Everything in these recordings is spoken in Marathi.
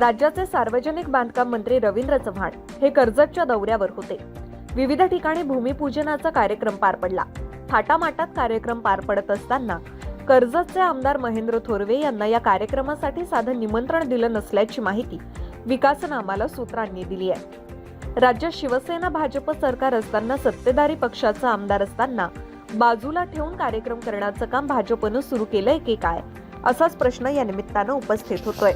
राज्याचे सार्वजनिक बांधकाम मंत्री रवींद्र चव्हाण हे कर्जतच्या दौऱ्यावर होते. विविध ठिकाणी भूमिपूजनाचा कार्यक्रम पार पडला. थाटामाटात कार्यक्रम पार पडत असताना कर्जतचे आमदार महेंद्र थोरवे यांना या कार्यक्रमासाठी साधं निमंत्रण दिलं नसल्याची माहिती विकासनामाला सूत्रांनी दिली आहे. राज्यात शिवसेना भाजप सरकार असताना सत्तेधारी पक्षाचा आमदार असताना बाजूला ठेवून कार्यक्रम करण्याचं काम भाजपनं सुरू केलंय की काय? असाच प्रश्न या निमित्तानं उपस्थित होतोय.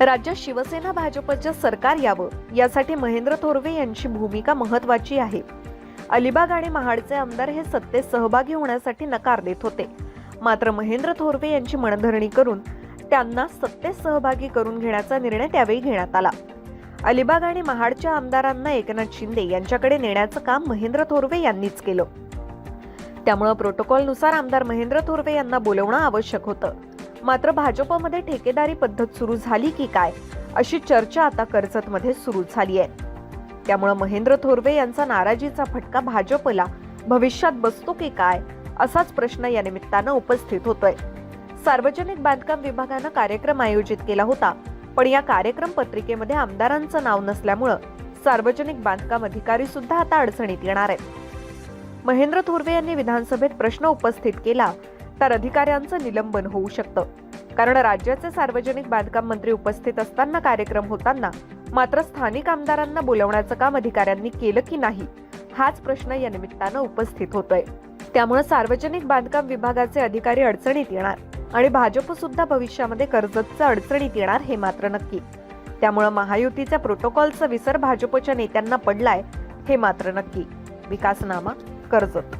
राज्यात शिवसेना भाजपचं सरकार यावं यासाठी महेंद्र थोरवे यांची भूमिका महत्वाची आहे. अलिबाग आणि महाडचे आमदार हे सत्तेत सहभागी होण्यासाठी नकार देत होते. मात्र महेंद्र थोरवे यांची मनधरणी करून त्यांना सत्तेत सहभागी करून घेण्याचा निर्णय त्यावेळी घेण्यात आला. अलिबाग आणि महाडच्या आमदारांना एकनाथ शिंदे यांच्याकडे नेण्याचं काम महेंद्र थोरवे यांनीच केलं. त्यामुळं प्रोटोकॉलनुसार आमदार महेंद्र थोरवे यांना बोलवणं आवश्यक होतं. मात्र भाजपमध्ये ठेकेदारी पद्धत सुरू झाली की काय अशी चर्चा आता कर्जतमध्ये सुरू झाली आहे. त्यामुळं महेंद्र थोरवे यांचा नाराजीचा फटका भाजपला भविष्यात बसतो की काय असाच प्रश्न या निमित्तानं उपस्थित होतोय. सार्वजनिक बांधकाम विभागानं कार्यक्रम आयोजित केला होता पण या कार्यक्रम पत्रिकेमध्ये आमदारांचं नाव नसल्यामुळं सार्वजनिक बांधकाम अधिकारी सुद्धा आता अडचणीत येणार आहेत. महेंद्र थोरवे यांनी विधानसभेत प्रश्न उपस्थित केला तर अधिकाऱ्यांचं निलंबन होऊ शकतं. कारण राज्याचे सार्वजनिक बांधकाम मंत्री उपस्थित असताना कार्यक्रम होताना मात्र स्थानिक आमदारांना बोलवण्याचं काम अधिकाऱ्यांनी केलं की नाही हाच प्रश्न या निमित्तानं उपस्थित होतोय. त्यामुळे सार्वजनिक बांधकाम विभागाचे अधिकारी अडचणीत येणार आणि भाजप सुद्धा भविष्यामध्ये कर्जतचं अडचणीत येणार हे मात्र नक्की. त्यामुळे महायुतीच्या प्रोटोकॉलचा विसर भाजपच्या नेत्यांना पडलाय हे मात्र नक्की. विकासनामा कर्जत.